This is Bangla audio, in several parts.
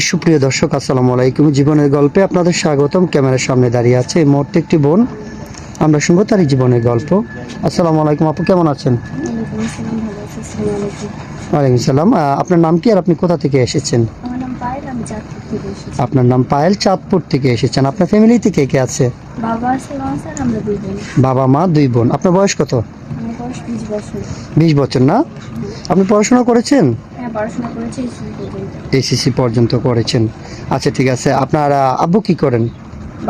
সুপ্রিয় দর্শক আসসালামু আলাইকুম। জীবনের গল্পে আপনাদের স্বাগতম। ক্যামেরার সামনে দাঁড়িয়ে আছে এই মুহূর্তে একটি বোন। আমরা শুনব তারই জীবনের গল্প। আসসালামু আলাইকুম আপু কেমন আছেন? ওয়ালাইকুম সালাম। আপনার নাম কি আর আপনি কোথা থেকে এসেছেন? আপনার নাম পায়েল চাঁদপুর থেকে এসেছেন। আপনার ফ্যামিলি থেকে কে আছে? বাবা মা দুই বোন। আপনার বয়স কত? বিশ বছর না? আপনি পড়াশোনা করেছেন? পড়াশোনা করেছি স্কুল পর্যন্ত। এসিসি পর্যন্ত করেছেন। আচ্ছা ঠিক আছে। আপনার আব্বু কি করেন?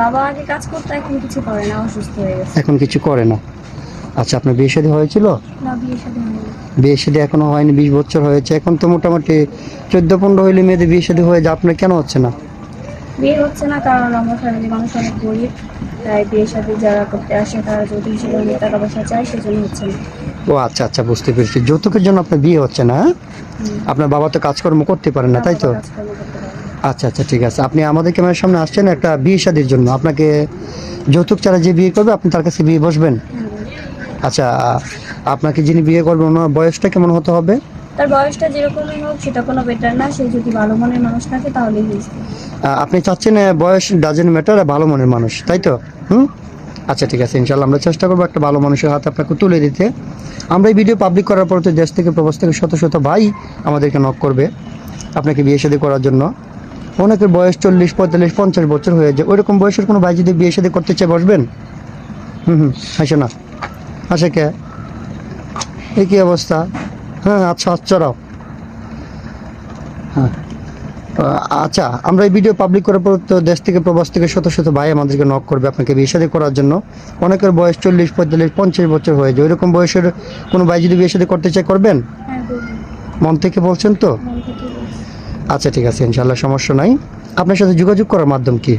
বাবা আগে কাজ করতে এখন কিছু করে না অসুস্থ হয়ে গেছে। এখন কিছু করে না। আচ্ছা আপনার বিয়ে শাদী হয়েছিল? না বিয়ে সাথে হয়নি। বিয়ে শাদী এখনও হয়নি বিশ বছর হয়েছে। এখন তো মোটামুটি চোদ্দ পনেরো হইলে মেয়েদের বিয়ে শাদী হয়ে যায়। আপনার কেন হচ্ছে না? বিয়ে হচ্ছে না কারণ আমার ফ্যামিলি মানুষ অনেক গরিব। তাই বিয়ে সাথে যারা করতে আসে তারা যদি হিসেবে অনেক টাকা পয়সা চায় সেজন্য হচ্ছে না। ও আচ্ছা আচ্ছা বুঝতে পেরেছি। যৌতুকের জন্য আপনার বিয়ে হচ্ছে না হ্যাঁ? আপনার বাবা তো কাজকর্ম করতে পারেন না তাই তো। আচ্ছা আচ্ছা ঠিক আছে। আপনি আমাদের ক্যামেরার সামনে আসছেন একটা বিয়ে শাদীর জন্য। আপনাকে যৌতুক ছাড়া যে বিয়ে করবে আপনি তার কাছে বিয়ে বসবেন। আচ্ছা আপনাকে যিনি বিয়ে করবেন ওনার বয়সটা কেমন হতে হবে? তার বয়সটা যেরকমই হোক সেটা কোনো বেটার না। সে যদি ভালো মনের মানুষ থাকে তাহলেই আপনি চাচ্ছেন বয়স ডাজেন্ট ম্যাটার ভালো মনের মানুষ তাই তো? হুম? আচ্ছা ঠিক আছে ইনশাল্লাহ আমরা চেষ্টা করব একটা ভালো মানুষের হাতে আপনাকে তুলে দিতে। আমরা এই ভিডিও পাবলিক করার পর তো দেশ থেকে প্রবাস থেকে শত শত ভাই আমাদেরকে নক করবে আপনাকে বিয়ে শাদী করার জন্য। অনেকের বয়স চল্লিশ, পঁয়তাল্লিশ, পঞ্চাশ বছর হয়ে যায়। ওইরকম বয়সের কোনো ভাই যদি বিয়ে শাদী করতে চায়, বসবেন? হুম হুম, আসে না। হাসে কে? এই কী অবস্থা? হ্যাঁ আচ্ছা আচ্ছা রাও। হ্যাঁ। আচ্ছা আমরা এই ভিডিও পাবলিক করার পর তো দেশ থেকে প্রবাস থেকে শত শত ভাই আমাদেরকে নক করবে আপনাকে বিয়ে শাদী করার জন্য। অনেকের বয়স চল্লিশ পঁয়তাল্লিশ পঞ্চাশ বছর হয়ে যায়। ওইরকম বয়সের কোনো ভাই যদি বিয়ে শাদী করতে চায় করবেন? হ্যাঁ মন থেকে বলছেন তো। আচ্ছা ঠিক আছে ইনশাল্লাহ সমস্যা নাই। আপনার সাথে যোগাযোগ করার মাধ্যম কি?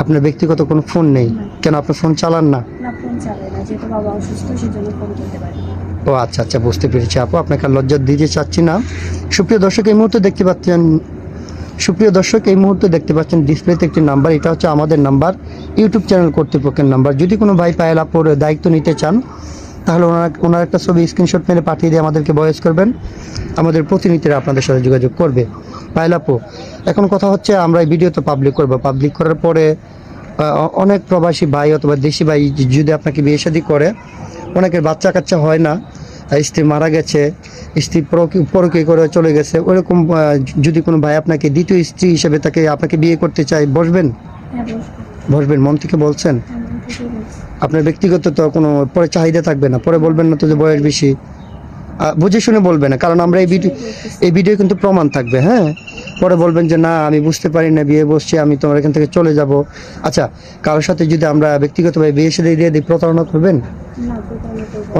আপনার ব্যক্তিগত কোনো ফোন নেই? কেন আপনার ফোন চালান না। ও আচ্ছা আচ্ছা বুঝতে পেরেছি আপু। আপনাকে লজ্জা দিতে চাচ্ছি না। সুপ্রিয় দর্শক, এই মুহূর্তে দেখতে পাচ্ছেন সুপ্রিয় দর্শক, এই মুহূর্তে দেখতে পাচ্ছেন ডিসপ্লেতে একটি নাম্বার। এটা হচ্ছে আমাদের নাম্বার, ইউটিউব চ্যানেল কর্তৃপক্ষের নাম্বার। যদি কোনো ভাই পায়েল আপুর দায়িত্ব নিতে চান, তাহলে ওনার ওনার একটা ছবি স্ক্রিনশট মেরে পাঠিয়ে দিয়ে আমাদেরকে ভয়েস করবেন। আমাদের প্রতিনিধিরা আপনাদের সাথে যোগাযোগ করবে। পায়েল আপু এখন কথা হচ্ছে আমরা এই ভিডিও তো পাবলিক করব। পাবলিক করার পরে অনেক প্রবাসী ভাই অথবা দেশি ভাই যদি আপনাকে বিয়ে করে, অনেকের বাচ্চা কাচ্চা হয় না স্ত্রী মারা গেছে স্ত্রী পরকে করে চলে গেছে ওরকম যদি কোনো ভাই আপনাকে দ্বিতীয় স্ত্রী হিসেবে তাকে আপনাকে বিয়ে করতে চায় বসবেন? হ্যাঁ বসবেন মন থেকে বলছেন? বলছি। আপনার ব্যক্তিগত তো কোনো পরে চাহিদা থাকবে না পরে বলবেন না তো যে বয়স বেশি। বুঝে শুনে বলবে না কারণ আমরা এই ভিডিও এই ভিডিও কিন্তু প্রমাণ থাকবে হ্যাঁ? পরে বলবেন যে না আমি বুঝতে পারি না বিয়ে বসছি আমি তোমার এখান থেকে চলে যাব। আচ্ছা কারোর সাথে যদি আমরা ব্যক্তিগতভাবে বিয়ে সাথে দিয়ে দিই প্রতারণা করবেন?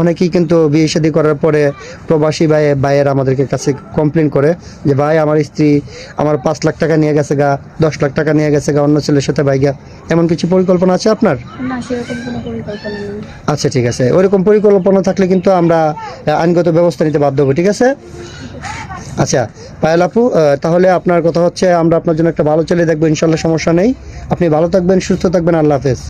অনেকেই কিন্তু বিয়ে শাদী করার পরে প্রবাসী ভাই ভাইয়ের আমাদেরকে কাছে কমপ্লেন করে যে ভাই আমার স্ত্রী আমার পাঁচ লাখ টাকা নিয়ে গেছে গা দশ লাখ টাকা নিয়ে গেছে গা অন্য ছেলের সাথে ভাইগা এমন কিছু পরিকল্পনা আছে আপনার? আচ্ছা ঠিক আছে। ওইরকম পরিকল্পনা থাকলে কিন্তু আমরা আইনগত ব্যবস্থা নিতে বাধ্য হব, ঠিক আছে? আচ্ছা পায়েল আপু তাহলে আপনার কথা হচ্ছে আমরা আপনার জন্য একটা ভালো চলে দেখব, ইনশাল্লাহ সমস্যা নেই। আপনি ভালো থাকবেন, সুস্থ থাকবেন, আল্লাহ হাফেজ।